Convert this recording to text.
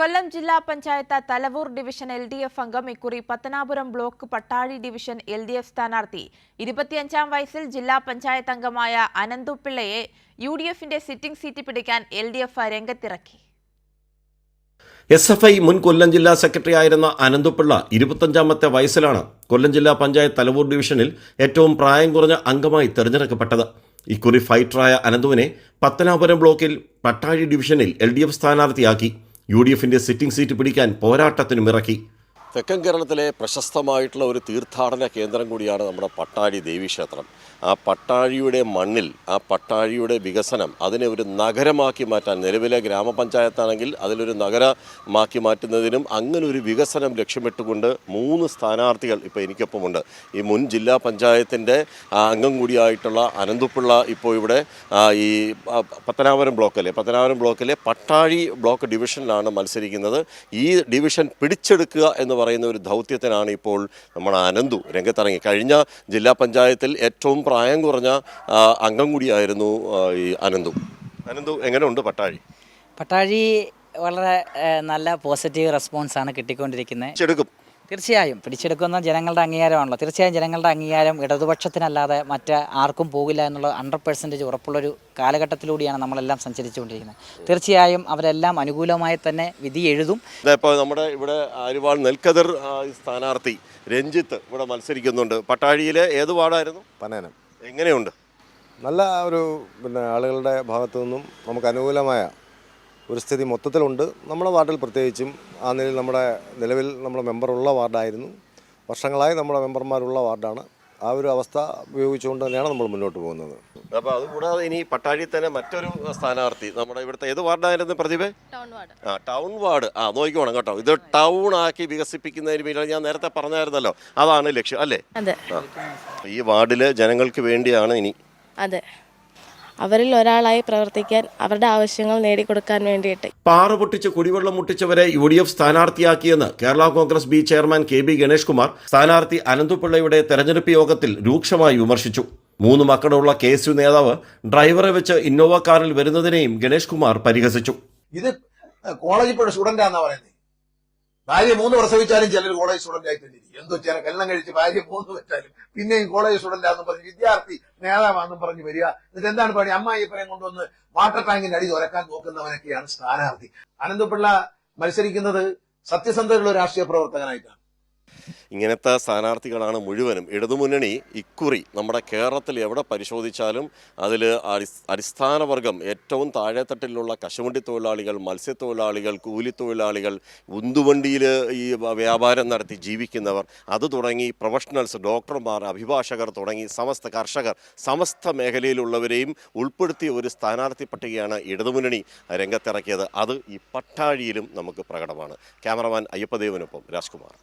കൊല്ലം ജില്ലാ panchayat Thalavoor division L D F അംഗം ഇക്കുറി Pathanapuram block Pattazhi division L D F സ്ഥാനാർത്ഥി. ഇരുപത്തിയഞ്ചാം വയസ്സിൽ ജില്ലാ പഞ്ചായത്ത് അംഗമായ അനന്തുപിള്ളയെ യു ഡി എഫിന്റെ സിറ്റിംഗ് സീറ്റ് പിടിക്കാൻ എൽ ഡി എഫ് രംഗത്തിറക്കി. എസ് എഫ് ഐ മുൻ കൊല്ലം ജില്ലാ സെക്രട്ടറി ആയിരുന്ന അനന്തുപിള്ള ഇരുപത്തഞ്ചാമത്തെ വയസ്സിലാണ് കൊല്ലം ജില്ലാ പഞ്ചായത്ത് തലവൂർ ഡിവിഷനിൽ ഏറ്റവും പ്രായം കുറഞ്ഞ അംഗമായി തെരഞ്ഞെടുക്കപ്പെട്ടത്. ഇക്കുറി ഫൈറ്ററായ അനന്തുവിനെ പത്തനാപുരം ബ്ലോക്കിൽ പട്ടാഴി ഡിവിഷനിൽ എൽ ഡി എഫ് സ്ഥാനാർത്ഥിയാക്കി. യു ഡി എഫിന്റെ സിറ്റിംഗ് സീറ്റ് പിടിക്കാൻ പോരാട്ടത്തിനും ഇറക്കി. തെക്കൻ കേരളത്തിലെ പ്രശസ്തമായിട്ടുള്ള ഒരു തീർത്ഥാടന കേന്ദ്രം കൂടിയാണ് നമ്മുടെ പട്ടാഴി ദേവീക്ഷേത്രം ആ പട്ടാഴിയുടെ മണ്ണിൽ ആ പട്ടാഴിയുടെ വികസനം അതിനെ ഒരു നഗരമാക്കി മാറ്റാൻ നിലവിലെ ഗ്രാമപഞ്ചായത്താണെങ്കിൽ അതിലൊരു നഗരമാക്കി മാറ്റുന്നതിനും അങ്ങനെ ഒരു വികസനം ലക്ഷ്യമിട്ടുകൊണ്ട് മൂന്ന് സ്ഥാനാർത്ഥികൾ ഇപ്പോൾ എനിക്കൊപ്പമുണ്ട്. ഈ മുൻ ജില്ലാ പഞ്ചായത്തിന്റെ അംഗം കൂടിയായിട്ടുള്ള അനന്തുപ്പിള്ള ഇപ്പോൾ ഇവിടെ ഈ പത്തനാപുരം ബ്ലോക്കിലെ പത്തനാപുരം ബ്ലോക്കിലെ പട്ടാഴി ബ്ലോക്ക് ഡിവിഷനിലാണ് മത്സരിക്കുന്നത്. ഈ ഡിവിഷൻ പിടിച്ചെടുക്കുക എന്ന് പറയുന്ന ഒരു ദൗത്യത്തിനാണ് ഇപ്പോൾ നമ്മൾ അനന്തു രംഗത്തിറങ്ങി. കഴിഞ്ഞ ജില്ലാ പഞ്ചായത്തിൽ ഏറ്റവും പ്രായം കുറഞ്ഞ അംഗം കൂടിയായിരുന്നു ഈ അനന്തു. അനന്തു എങ്ങനെയുണ്ട് പട്ടാഴി? പട്ടാഴി വളരെ നല്ല പോസിറ്റീവ് റെസ്പോൺസാണ് കിട്ടിക്കൊണ്ടിരിക്കുന്നത്. തീർച്ചയായും. പിടിച്ചെടുക്കുന്ന ജനങ്ങളുടെ അംഗീകാരമാണല്ലോ. തീർച്ചയായും ജനങ്ങളുടെ അംഗീകാരം ഇടതുപക്ഷത്തിനല്ലാതെ മറ്റ് ആർക്കും പോകില്ല എന്നുള്ള ഹൺഡ്രഡ് പെർസെന്റേജ് ഉറപ്പുള്ളൊരു കാലഘട്ടത്തിലൂടെയാണ് നമ്മളെല്ലാം സഞ്ചരിച്ചുകൊണ്ടിരിക്കുന്നത്. തീർച്ചയായും അവരെല്ലാം അനുകൂലമായി തന്നെ വിധി എഴുതും. ഇപ്പോൾ നമ്മുടെ ഇവിടെ ആരുവാൾ നെൽക്കതിർ സ്ഥാനാർത്ഥി രഞ്ജിത്ത് ഇവിടെ മത്സരിക്കുന്നുണ്ട്. പട്ടാഴിയിലെ ഏത് വാർഡായിരുന്നു? പനയനം എങ്ങനെയുണ്ട്? നല്ല ഒരു പിന്നെ ആളുകളുടെ ഭാഗത്തു നിന്നും നമുക്ക് അനുകൂലമായ ഒരു സ്ഥിതി മൊത്തത്തിലുണ്ട്. നമ്മുടെ വാർഡിൽ പ്രത്യേകിച്ചും ആ നിലയിൽ നമ്മുടെ നിലവിൽ നമ്മുടെ മെമ്പറുള്ള വാർഡായിരുന്നു. വർഷങ്ങളായി നമ്മുടെ മെമ്പർമാരുള്ള വാർഡാണ്. ആ ഒരു അവസ്ഥ ഉപയോഗിച്ചുകൊണ്ട് തന്നെയാണ് നമ്മൾ മുന്നോട്ട് പോകുന്നത്. അപ്പോൾ അതുകൂടാതെ ഇനി പട്ടാഴി തന്നെ മറ്റൊരു സ്ഥാനാർത്ഥി നമ്മുടെ ഇവിടുത്തെ ഏത് വാർഡായിരുന്നു പ്രതിഭ? ആ ടൗൺ വാർഡ്. ആ നോക്കിക്കോണം കേട്ടോ. ഇത് ടൗൺ ആക്കി വികസിപ്പിക്കുന്നതിന് വേണ്ടി ഞാൻ നേരത്തെ പറഞ്ഞായിരുന്നല്ലോ. അതാണ് ലക്ഷ്യം അല്ലേ. ഈ വാർഡിലെ ജനങ്ങൾക്ക് വേണ്ടിയാണ് ഇനി അതെ. അവരിൽ ഒരാളായി പ്രവർത്തിക്കാൻ അവരുടെ ആവശ്യങ്ങൾ നേടിക്കൊടുക്കാൻ വേണ്ടിയിട്ട്. പാറ പൊട്ടിച്ച് കുടിവെള്ളം മുട്ടിച്ചവരെ U D F സ്ഥാനാർത്ഥിയാക്കിയെന്ന് Kerala Congress B chairman K B Ganesh Kumar സ്ഥാനാർത്ഥി അനന്തുപിള്ളയുടെ തെരഞ്ഞെടുപ്പ് യോഗത്തിൽ രൂക്ഷമായി വിമർശിച്ചു. മൂന്ന് മക്കളുള്ള കെ എസ് യു നേതാവ് ഡ്രൈവറെ വെച്ച് ഇന്നോവ കാറിൽ വരുന്നതിനെയും ഗണേഷ് കുമാർ പരിഹസിച്ചു. ഇത് കോളേജിൽ പോയ സ്റ്റുഡന്റ് ആണെന്നാ പറയുന്നത്. ഭാര്യ മൂന്ന് പ്രസവിച്ചാലും ചിലർ കോളേജ് സ്റ്റുഡന്റ് ആയി തന്നെ. എന്തോ ചില കല്യാണം കഴിച്ച് ഭാര്യ മൂന്ന് വെച്ചാലും പിന്നെയും കോളേജ് സ്റ്റുഡന്റ് പറഞ്ഞ് വിദ്യാർത്ഥി നേതാവാണെന്നും പറഞ്ഞ് വരിക. എന്നിട്ട് എന്താണ് പണി? അമ്മായിപ്പനെ കൊണ്ടുവന്ന് വാട്ടർ ടാങ്കിന്റെ അടി തുറക്കാൻ നോക്കുന്നവനൊക്കെയാണ് സ്ഥാനാർത്ഥി. അനന്തപിള്ള മത്സരിക്കുന്നത് സത്യസന്ധതയുള്ള രാഷ്ട്രീയ പ്രവർത്തകനായിട്ടാണ്. ഇങ്ങനത്തെ സ്ഥാനാർത്ഥികളാണ് മുഴുവനും. ഇടതുമുന്നണി ഇക്കുറി നമ്മുടെ കേരളത്തിൽ എവിടെ പരിശോധിച്ചാലും അതിൽ അടിസ്ഥാനവർഗം ഏറ്റവും താഴെത്തട്ടിലുള്ള കശുവണ്ടി തൊഴിലാളികൾ മത്സ്യത്തൊഴിലാളികൾ കൂലിത്തൊഴിലാളികൾ ഉന്തുവണ്ടിയിൽ ഈ വ്യാപാരം നടത്തി ജീവിക്കുന്നവർ അത് തുടങ്ങി പ്രൊഫഷണൽസ് ഡോക്ടർമാർ അഭിഭാഷകർ തുടങ്ങി സമസ്ത കർഷകർ സമസ്ത മേഖലയിലുള്ളവരെയും ഉൾപ്പെടുത്തിയ ഒരു സ്ഥാനാർത്ഥി പട്ടികയാണ് ഇടതുമുന്നണി രംഗത്തിറക്കിയത്. അത് ഈ പട്ടാഴിയിലും നമുക്ക് പ്രകടമാണ്. ക്യാമറമാൻ അയ്യപ്പദേവനൊപ്പം രാജ്കുമാർ.